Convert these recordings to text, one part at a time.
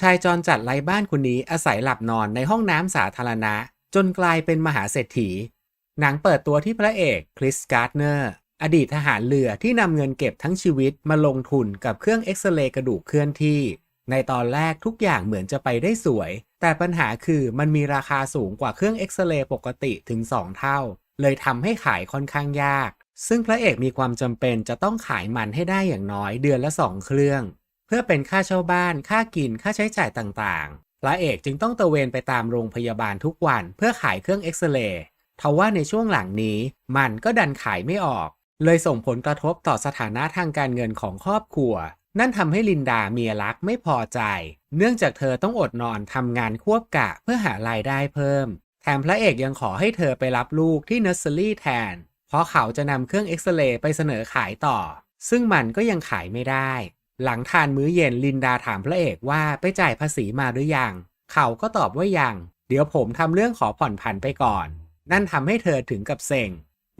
ชายจรจัดไร้บ้านคนนี้อาศัยหลับนอนในห้องน้ำสาธารณะ จนกลายเป็นมหาเศรษฐี หนังเปิดตัวที่พระเอกคริสการ์ดเนอร์อดีตทหารเรือที่นำเงินเก็บทั้งชีวิตมาลงทุนกับเครื่องเอ็กซเรย์กระดูกเคลื่อนที่ ในตอนแรกทุกอย่างเหมือนจะไปได้สวย แต่ปัญหาคือมันมีราคาสูงกว่าเครื่องเอ็กซเรย์ปกติถึง 2 เท่า เลยทำให้ขายค่อนข้างยาก ซึ่งพระเอกมีความจำเป็นจะต้องขายมันให้ได้อย่างน้อยเดือนละ 2 เครื่อง พื่อเป็นค่าเช่าบ้าน ค่ากิน ค่าใช้จ่ายต่างๆ พระเอกจึงต้องตะเวนไปตามโรงพยาบาลทุกวันเพื่อขายเครื่องเอ็กซเรย์ทว่าในช่วงหลังนี้มันก็ดันขายไม่ออก เลยส่งผลกระทบต่อสถานะทางการเงินของครอบครัว นั่นทำให้ลินดาเมียรักไม่พอใจ เนื่องจากเธอต้องอดนอนทำงานควบกะเพื่อหารายได้เพิ่ม แถมพระเอกยังขอให้เธอไปรับลูกที่เนอร์เซอรี่แทน เพราะเขาจะนำเครื่องเอ็กซเรย์ไปเสนอขายต่อ ซึ่งมันก็ยังขายไม่ได้ หลังทานมื้อเย็นลินดาถามพระเอกว่าไปจ่ายภาษีมาหรือยัง เขาก็ตอบว่ายัง เดี๋ยวผมทำเรื่องขอผ่อนผันไปก่อน นั่นทำให้เธอถึงกับเซ็ง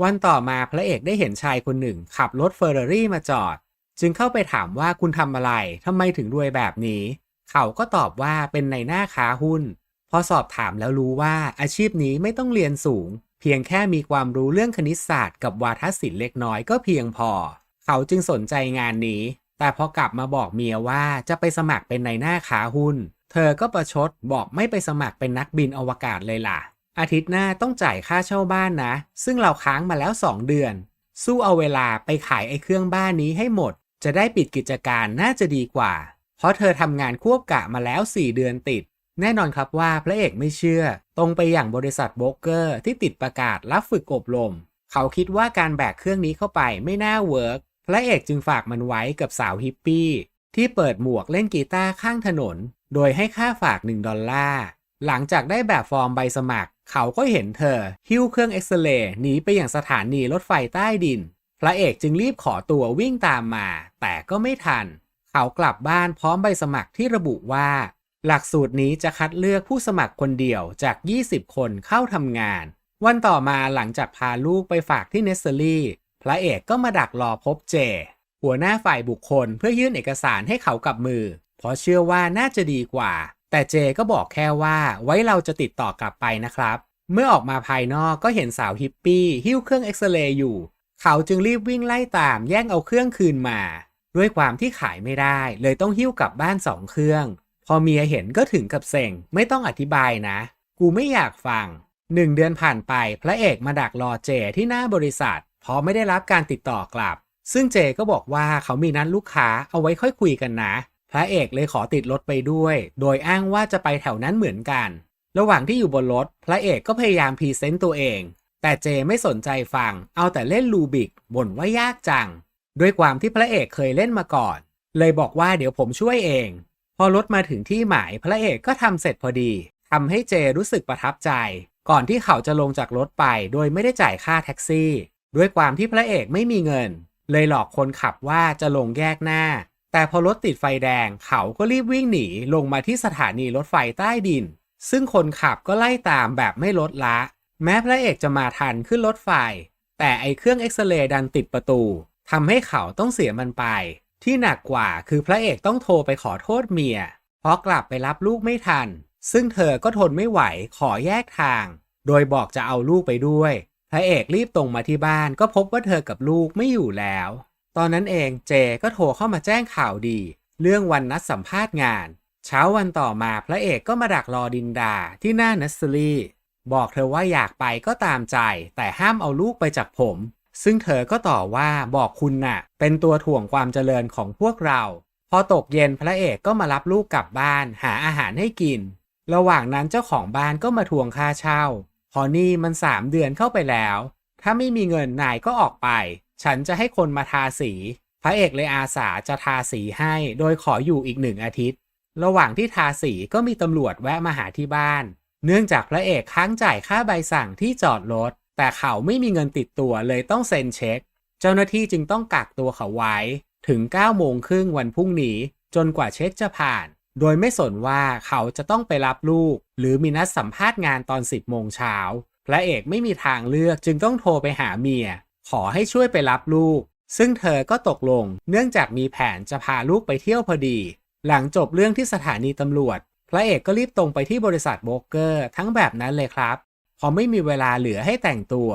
วันต่อมาพระเอกได้เห็นชายคนหนึ่ง ขับรถเฟอร์รารี่มาจอด จึงเข้าไปถามว่าคุณทำอะไรทำไมถึงรวยแบบนี้ เขาก็ตอบว่าเป็นในหน้าค้าหุ้น พอสอบถามแล้วรู้ว่าอาชีพนี้ไม่ต้องเรียนสูง เพียงแค่มีความรู้เรื่องคณิตศาสตร์ กับวาทศิลป์เล็กน้อยก็เพียงพอ เขาจึงสนใจงานนี้ แต่พอกลับมาบอกเมียว่าจะไปสมัครเป็นในหน้าค้าหุ้น เธอก็ประชดบอกไม่ไปสมัครเป็นนักบินอวกาศเลยล่ะ อาทิตย์หน้าต้องจ่ายค่าเช่าบ้านนะ ซึ่งเราค้างมาแล้ว 2 เดือน สู้เอาเวลาไปขายไอ้เครื่องบ้านนี้ให้หมด จะได้ปิดกิจการน่าจะดีกว่า เพราะเธอทำงานควบกะมาแล้ว 4 เดือนติด แน่นอนครับว่าพระเอกไม่เชื่อ ตรงไปอย่างบริษัทโบรกเกอร์ที่ติดประกาศรับฝึกอบรม เขาคิดว่าการแบกเครื่องนี้เข้าไปไม่น่าเวิร์ก พระเอกจึงฝากมันไว้กับสาวฮิปปี้ ที่เปิดหมวกเล่นกีตาร์ข้างถนน โดยให้ค่าฝาก 1 ดอลลาร์ หลังจากได้แบบฟอร์มใบสมัคร เขาก็เห็นเธอ หิ้วเครื่องเอ็กซเรย์หนีไปอย่างสถานีรถไฟใต้ดิน พระเอกจึงรีบขอตัววิ่งตามมา แต่ก็ไม่ทัน เขากลับบ้านพร้อมใบสมัครที่ระบุว่า หลักสูตรนี้จะคัดเลือกผู้สมัครคนเดียวจาก 20 คนเข้าทำงาน วันต่อมาหลังจากพาลูกไปฝากที่เนสเซอรี่ พระเอกก็มาดักรอพบเจ หัวหน้าฝ่ายบุคคลเพื่อยื่นเอกสารให้เขากับมือ เพราะเชื่อว่าน่าจะดีกว่า แต่เจก็บอกแค่ว่าไว้เราจะติดต่อกลับไปนะครับ เมื่อออกมาภายนอกก็เห็นสาวฮิปปี้หิ้วเครื่องเอ็กซเรย์อยู่ เขาจึงรีบวิ่งไล่ตามแย่งเอาเครื่องคืนมา ด้วยความที่ขายไม่ได้ เลยต้องหิ้วกลับบ้านสองเครื่อง พอเมียเห็นก็ถึงกับเซ็งไม่ต้องอธิบายนะ กูไม่อยากฟังหนึ่งเดือนผ่านไปพระเอกมาดักรอเจที่หน้าบริษัท พราะไม่ได้รับการติดต่อกลับ ซึ่งเจก็บอกว่าเขามีนัดลูกค้าเอาไว้ค่อยคุยกันนะ พระเอกเลยขอติดรถไปด้วย โดยอ้างว่าจะไปแถวนั้นเหมือนกัน ระหว่างที่อยู่บนรถ พระเอกก็พยายามพรีเซนต์ตัวเอง แต่เจไม่สนใจฟัง เอาแต่เล่นลูบิกบ่นว่ายากจัง ด้วยความที่พระเอกเคยเล่นมาก่อน เลยบอกว่าเดี๋ยวผมช่วยเอง พอรถมาถึงที่หมายพระเอกก็ทำเสร็จพอดีทำให้เจรู้สึกประทับใจ ก่อนที่เขาจะลงจากรถไปโดยไม่ได้จ่ายค่าแท็กซี่ ด้วยความที่พระเอกไม่มีเงิน เลยหลอกคนขับว่าจะลงแยกหน้า แต่พอรถติดไฟแดงเขาก็รีบวิ่งหนีลงมาที่สถานีรถไฟใต้ดิน ซึ่งคนขับก็ไล่ตามแบบไม่ลดละ แม้พระเอกจะมาทันขึ้นรถไฟ แต่ไอเครื่องเอ็กซเรย์ดันติดประตูทำให้เขาต้องเสียมันไป ที่หนักกว่าคือพระเอกต้องโทรไปขอโทษเมียเพราะกลับไปรับลูกไม่ทัน ซึ่งเธอก็ทนไม่ไหวขอแยกทาง โดยบอกจะเอาลูกไปด้วย พระเอกรีบตรงมาที่บ้านก็พบว่าเธอกับลูกไม่อยู่แล้ว ตอนนั้นเองเจก็โทรเข้ามาแจ้งข่าวดี เรื่องวันนัดสัมภาษณ์งาน เช้าวันต่อมาพระเอกก็มาดักรอดินดาที่หน้านัสซรีบอกเธอว่าอยากไปก็ตามใจ แต่ห้ามเอาลูกไปจากผม ซึ่งเธอก็ต่อว่าบอกคุณน่ะ เป็นตัวถ่วงความเจริญของพวกเรา พอตกเย็นพระเอกก็มารับลูกกลับบ้าน หาอาหารให้กิน ระหว่างนั้นเจ้าของบ้านก็มาทวงค่าเช่า พอนี่มันสามเดือนเข้าไปแล้ว ถ้าไม่มีเงินนายก็ออกไป ฉันจะให้คนมาทาสี พระเอกเลยอาสาจะทาสีให้ โดยขออยู่อีกหนึ่งอาทิตย์ ระหว่างที่ทาสีก็มีตำรวจแวะมาหาที่บ้าน เนื่องจากพระเอกค้างจ่ายค่าใบสั่งที่จอดรถ แต่เขาไม่มีเงินติดตัวเลยต้องเซ็นเช็ค เจ้าหน้าที่จึงต้องกักตัวเขาไว้ ถึง9โมงครึ่งวันพรุ่งนี้ จนกว่าเช็คจะผ่าน โดยไม่สนว่าเขาจะต้องไปรับลูก หรือมีนัดสัมภาษณ์งานตอน 10 โมงเช้า พระเอกไม่มีทางเลือกจึงต้องโทรไปหาเมีย ขอให้ช่วยไปรับลูก ซึ่งเธอก็ตกลง เนื่องจากมีแผนจะพาลูกไปเที่ยวพอดี หลังจบเรื่องที่สถานีตำรวจ พระเอกก็รีบตรงไปที่บริษัทโบรกเกอร์ทั้งแบบนั้นเลยครับ พอไม่มีเวลาเหลือให้แต่งตัว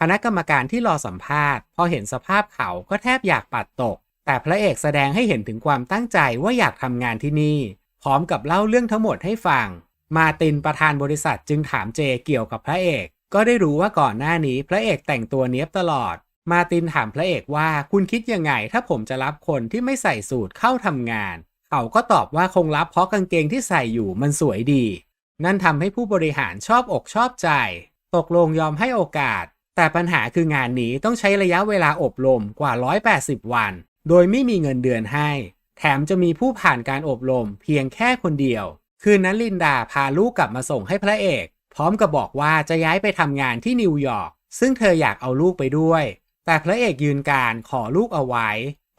คณะกรรมการที่รอสัมภาษณ์ พอเห็นสภาพเขาก็แทบอยากปัดตก แต่พระเอกแสดงให้เห็นถึงความตั้งใจว่าอยากทำงานที่นี่ พร้อมกับเล่าเรื่องทั้งหมดให้ฟัง มาตินประธานบริษัทจึงถามเจเกี่ยวกับพระเอก ก็ได้รู้ว่าก่อนหน้านี้พระเอกแต่งตัวเนี้ยบตลอด มาตินถามพระเอกว่าคุณคิดยังไงถ้าผมจะรับคนที่ไม่ใส่สูทเข้าทำงาน เขาก็ตอบว่าคงรับเพราะกางเกงที่ใส่อยู่มันสวยดี นั่นทำให้ผู้บริหารชอบอกชอบใจ ตกลงยอมให้โอกาส แต่ปัญหาคืองานนี้ต้องใช้ระยะเวลาอบรมกว่า 180 วัน โดยไม่มีเงินเดือนให้ แถมจะมีผู้ผ่านการอบรมเพียงแค่คนเดียว คืนนั้นลินดาพาลูกกลับมาส่งให้พระเอก พร้อมกับบอกว่าจะย้ายไปทำงานที่นิวยอร์กซึ่งเธออยากเอาลูกไปด้วย แต่พระเอกยืนการขอลูกเอาไว้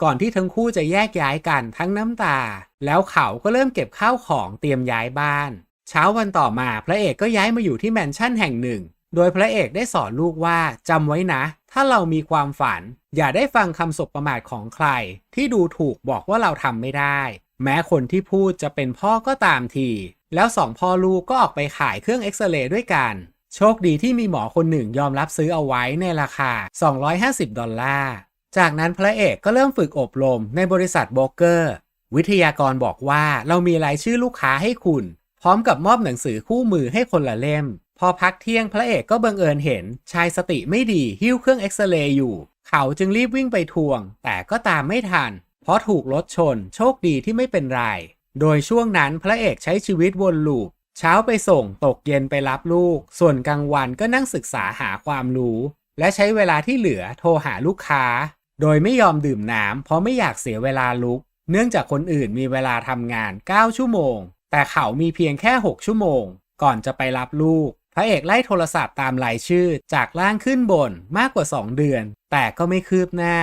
ก่อนที่ทั้งคู่จะแยกย้ายกันทั้งน้ำตา แล้วเขาก็เริ่มเก็บข้าวของเตรียมย้ายบ้าน เช้าวันต่อมาพระเอกก็ย้ายมาอยู่ที่แมนชั่นแห่งหนึ่ง โดยพระเอกได้สอนลูกว่าจำไว้นะ ถ้าเรามีความฝัน อย่าได้ฟังคำสบประมาทของใคร ที่ดูถูกบอกว่าเราทำไม่ได้ แม้คนที่พูดจะเป็นพ่อก็ตามที แล้วสองพ่อลูกก็ออกไปขายเครื่องเอ็กซเรย์ด้วยกัน โชคดีที่มีหมอคนหนึ่งยอมรับซื้อเอาไว้ในราคา 250 ดอลลาร์ จากนั้นพระเอกก็เริ่มฝึกอบรมในบริษัทโบรกเกอร์ วิทยากรบอกว่าเรามีรายชื่อลูกค้าให้คุณ พร้อมกับมอบหนังสือคู่มือให้คนละเล่ม พอพักเที่ยงพระเอกก็บังเอิญเห็นชายสติไม่ดีหิ้วเครื่องเอ็กซเรย์อยู่ เขาจึงรีบวิ่งไปทวง แต่ก็ตามไม่ทัน เพราะถูกรถชนโชคดีที่ไม่เป็นไร โดยช่วงนั้นพระเอกใช้ชีวิตวนลูป เช้าไปส่งตกเย็นไปรับลูก ส่วนกลางวันก็นั่งศึกษาหาความรู้ และใช้เวลาที่เหลือโทรหาลูกค้า โดยไม่ยอมดื่มน้ำเพราะไม่อยากเสียเวลาลุก เนื่องจากคนอื่นมีเวลาทำงาน 9 ชั่วโมง แต่เขามีเพียงแค่ 6 ชั่วโมง ก่อนจะไปรับลูก พระเอกไล่โทรศัพท์ตามรายชื่อจากล่างขึ้นบนมากกว่า 2 เดือน แต่ก็ไม่คืบหน้า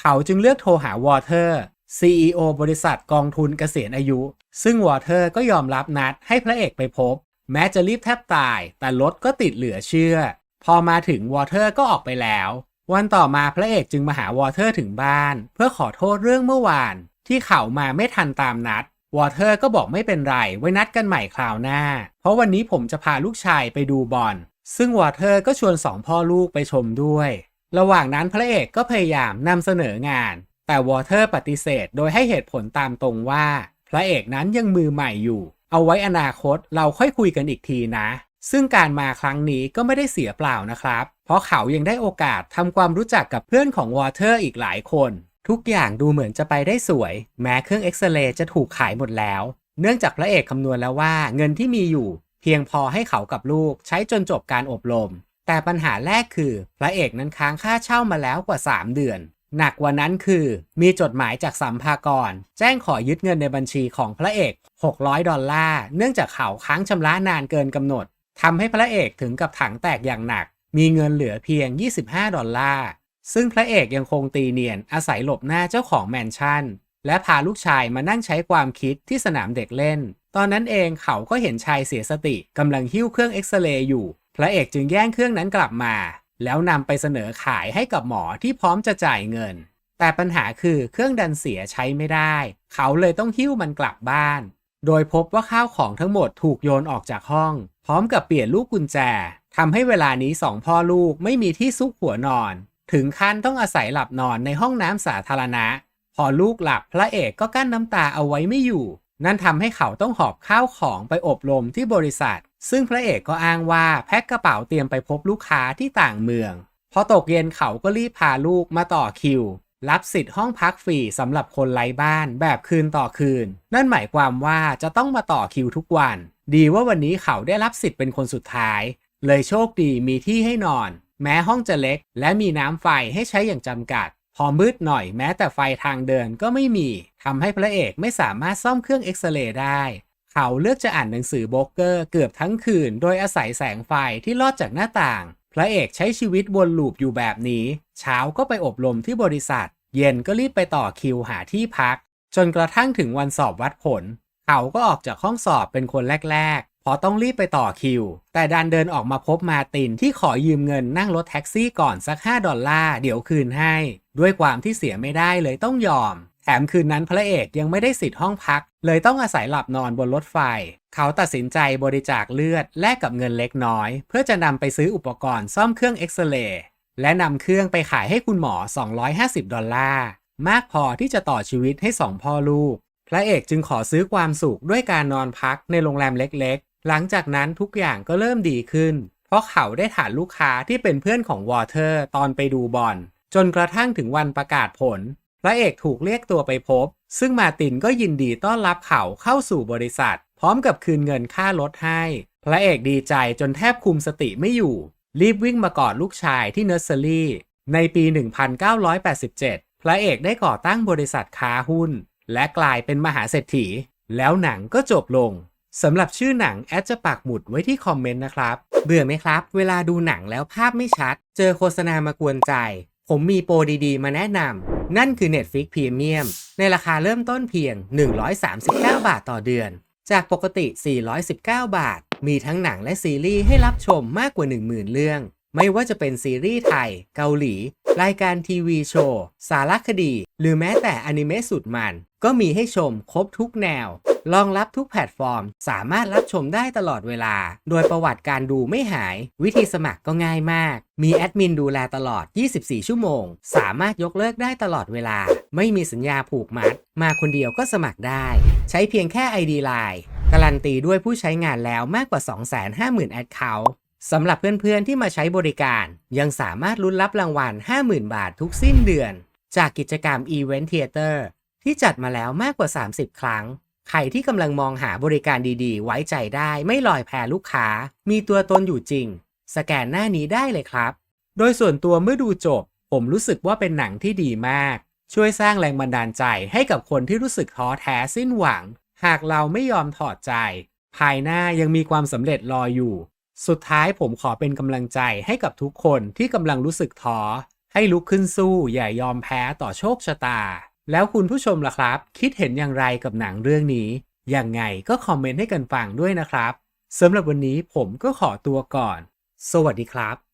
เขาจึงเลือกโทรหาวอเตอร์ CEO บริษัทกองทุนเกษียณอายุ ซึ่งวอเตอร์ก็ยอมรับนัดให้พระเอกไปพบ แม้จะรีบแทบตาย แต่รถก็ติดเหลือเชื่อ พอมาถึงวอเตอร์ก็ออกไปแล้ว วันต่อมาพระเอกจึงมาหาวอเตอร์ถึงบ้าน เพื่อขอโทษเรื่องเมื่อวาน ที่เขามาไม่ทันตามนัด วอเตอร์ก็บอกไม่เป็นไร ไว้นัดกันใหม่คราวหน้า เพราะวันนี้ผมจะพาลูกชายไปดูบอล ซึ่งวอเตอร์ก็ชวนสองพ่อลูกไปชมด้วย ระหว่างนั้นพระเอกก็พยายามนำเสนองาน แต่วอเตอร์ปฏิเสธโดยให้เหตุผลตามตรงว่า พระเอกนั้นยังมือใหม่อยู่ เอาไว้อนาคตเราค่อยคุยกันอีกทีนะ ซึ่งการมาครั้งนี้ก็ไม่ได้เสียเปล่านะครับ เพราะเขายังได้โอกาสทำความรู้จักกับเพื่อนของวอเตอร์อีกหลายคน ทุกอย่างดูเหมือนจะไปได้สวย แม้เครื่องเอ็กซเรย์จะถูกขายหมดแล้ว เนื่องจากพระเอกคำนวณแล้วว่าเงินที่มีอยู่ เพียงพอให้เขากับลูกใช้จนจบการอบรม แต่ปัญหาแรกคือ พระเอกนั้นค้างค่าเช่ามาแล้วกว่า 3 เดือน หนักกว่านั้นคือ มีจดหมายจากสัมภากร แจ้งขอยึดเงินในบัญชีของพระเอก 600 ดอลลาร์เนื่องจากเขาค้างชำระนานเกินกำหนดทำให้พระเอกถึงกับถังแตกอย่างหนัก มีเงินเหลือเพียง 25 ดอลลาร์ ซึ่งพระเอกยังคงตีเนียนอาศัยหลบหน้าเจ้าของแมนชั่น และพาลูกชายมานั่งใช้ความคิดที่สนามเด็กเล่น ตอนนั้นเองเขาก็เห็นชายเสียสติกำลังหิ้วเครื่องเอ็กซเรย์อยู่ พระเอกจึงแย่งเครื่องนั้นกลับมา แล้วนำไปเสนอขายให้กับหมอที่พร้อมจะจ่ายเงิน แต่ปัญหาคือเครื่องดันเสียใช้ไม่ได้ เขาเลยต้องหิ้วมันกลับบ้าน โดยพบว่าข้าวของทั้งหมดถูกโยนออกจากห้อง พร้อมกับเปลี่ยนลูกกุญแจทำให้เวลานี้สองพ่อลูกไม่มีที่ซุกหัวนอน ถึงขั้นต้องอาศัยหลับนอนในห้องน้ำสาธารณะ พอลูกหลับพระเอกก็กั้นน้ำตาเอาไว้ไม่อยู่ นั่นทำให้เขาต้องหอบข้าวของไปอบรมที่บริษัท ซึ่งพระเอกก็อ้างว่าแพ็คกระเป๋าเตรียมไปพบลูกค้าที่ต่างเมือง พอตกเย็นเขาก็รีบพาลูกมาต่อคิว รับสิทธิ์ห้องพักฟรีสำหรับคนไร้บ้านแบบคืนต่อคืน นั่นหมายความว่าจะต้องมาต่อคิวทุกวัน ดีว่าวันนี้เขาได้รับสิทธิ์เป็นคนสุดท้าย เลยโชคดีมีที่ให้นอน แม้ห้องจะเล็ก และมีน้ำไฟให้ใช้อย่างจำกัด พอมืดหน่อยแม้แต่ไฟทางเดินก็ไม่มีทำให้พระเอกไม่สามารถซ่อมเครื่องเอ็กซเรย์ได้ เขาเลือกจะอ่านหนังสือโบกเกอร์เกือบทั้งคืน โดยอาศัยแสงไฟที่ลอดจากหน้าต่าง พระเอกใช้ชีวิตวนลูปอยู่แบบนี้ เช้าก็ไปอบรมที่บริษัท เย็นก็รีบไปต่อคิวหาที่พัก จนกระทั่งถึงวันสอบวัดผล เขาก็ออกจากห้องสอบเป็นคนแรก พราะต้องรีบไปต่อคิว แต่ดันเดินออกมาพบมาตินที่ขอยืมเงินนั่งรถแท็กซี่ก่อนสัก 5 ดอลลาร์เดี๋ยวคืนให้ ด้วยความที่เสียไม่ได้เลยต้องยอม แถมคืนนั้นพระเอกยังไม่ได้สิทธิ์ห้องพัก เลยต้องอาศัยหลับนอนบนรถไฟ เขาตัดสินใจบริจาคเลือดแลกกับเงินเล็กน้อย เพื่อจะนำไปซื้ออุปกรณ์ซ่อมเครื่องเอ็กซเรย์และนำเครื่องไปขายให้คุณหมอ 250 ดอลลาร์มากพอที่จะต่อชีวิตให้สองพ่อลูก พระเอกจึงขอซื้อความสุขด้วยการนอนพักในโรงแรมเล็ก หลังจากนั้นทุกอย่างก็เริ่มดีขึ้น เพราะเขาได้ฐานลูกค้าที่เป็นเพื่อนของวอเตอร์ตอนไปดูบอลจนกระทั่งถึงวันประกาศผล พระเอกถูกเรียกตัวไปพบ ซึ่งมาตินก็ยินดีต้อนรับเขาเข้าสู่บริษัท พร้อมกับคืนเงินค่ารถให้ พระเอกดีใจจนแทบคุมสติไม่อยู่ รีบวิ่งมากอดลูกชายที่เนอร์เซอรี่ ในปี 1987 พระเอกได้ก่อตั้งบริษัทค้าหุ้น และกลายเป็นมหาเศรษฐี แล้วหนังก็จบลง สำหรับชื่อหนังแอดจะปักหมุดไว้ที่คอมเมนต์นะครับ เบื่อไหมครับ เวลาดูหนังแล้วภาพไม่ชัด เจอโฆษณามากวนใจ ผมมีโปรดีๆ มาแนะนำ นั่นคือ Netflix Premium ในราคาเริ่มต้นเพียง 139 บาทต่อเดือน จากปกติ 419 บาท มีทั้งหนังและซีรีส์ให้รับชมมากกว่า 10,000 เรื่อง ไม่ว่าจะเป็นซีรีส์ไทย เกาหลี รายการทีวีโชว์ สารคดี หรือแม้แต่อนิเมะสุดมัน ก็มีให้ชมครบทุกแนว รองรับทุกแพลตฟอร์ม สามารถรับชมได้ตลอดเวลา โดยประวัติการดูไม่หาย วิธีสมัครก็ง่ายมาก มีแอดมินดูแลตลอด 24 ชั่วโมง สามารถยกเลิกได้ตลอดเวลา ไม่มีสัญญาผูกมัด มาคนเดียวก็สมัครได้ ใช้เพียงแค่ ID Line การันตีด้วยผู้ใช้งานแล้วมากกว่า 250,000แอดเคาท์สำหรับเพื่อนๆที่มาใช้บริการ ยังสามารถลุ้นรับรางวัล 50,000 บาททุกสิ้นเดือน จากกิจกรรม Event Theater ที่จัดมาแล้วมากกว่า 30 ครั้ง ใครที่กำลังมองหาบริการดีๆ ไว้ใจได้ไม่ลอยแพลูกค้า มีตัวตนอยู่จริง สแกนหน้านี้ได้เลยครับ โดยส่วนตัวเมื่อดูจบ ผมรู้สึกว่าเป็นหนังที่ดีมาก ช่วยสร้างแรงบันดาลใจให้กับคนที่รู้สึกท้อแท้สิ้นหวัง หากเราไม่ยอมถอดใจ ภายหน้ายังมีความสำเร็จรออยู่ สุดท้ายผมขอเป็นกำลังใจให้กับทุกคนที่กำลังรู้สึกท้อให้ลุกขึ้นสู้อย่ายอมแพ้ต่อโชคชะตา แล้วคุณผู้ชมล่ะครับ คิดเห็นอย่างไรกับหนังเรื่องนี้ ยังไงก็คอมเมนต์ให้กันฟังด้วยนะครับสำหรับวันนี้ผมก็ขอตัวก่อน สวัสดีครับ